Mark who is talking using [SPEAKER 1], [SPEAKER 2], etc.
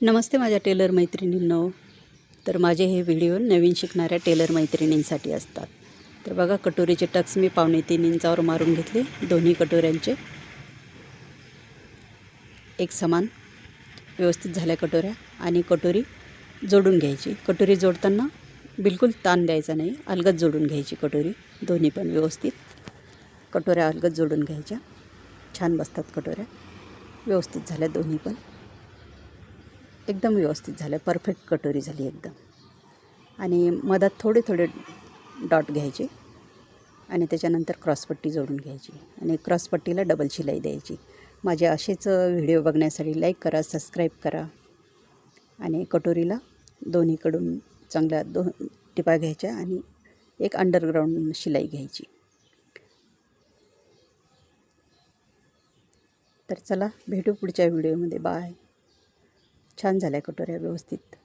[SPEAKER 1] नमस्ते माझ्या टेलर मैत्रिणींनो. तर माझे हे व्हिडिओ नवीन शिकणाऱ्या टेलर मैत्रिणींसाठी असतात. तर बघा कटोरीचे टक्स मी पावणे तीन इंचावर मारून घेतले. दोन्ही कटोऱ्यांचे एक समान व्यवस्थित झाल्या कटोऱ्या आणि कटोरी जोडून घ्यायची. कटोरी जोडताना बिलकुल ताण द्यायचा नाही. अलगद जोडून घ्यायची कटोरी. दोन्ही पण व्यवस्थित. कटोऱ्या अलगद जोडून घ्यायच्या. छान बसतात कटोऱ्या. व्यवस्थित झाल्या दोन्ही पण. एकदम व्यवस्थित झालं. परफेक्ट कटोरी झाली एकदम. आणि मधात थोडे थोडे डॉट घ्यायचे आणि त्याच्यानंतर क्रॉसपट्टी जोडून घ्यायची आणि क्रॉसपट्टीला डबल शिलाई द्यायची. माझे असेच व्हिडिओ बघण्यासाठी लाईक करा सबस्क्राईब करा आणि कटोरीला दोन्हीकडून चांगल्या दोन टिपा घ्यायच्या आणि एक अंडरग्राऊंड शिलाई घ्यायची. तर चला भेटू पुढच्या व्हिडिओमध्ये बाय छान झाल्या कटोऱ्या व्यवस्थित.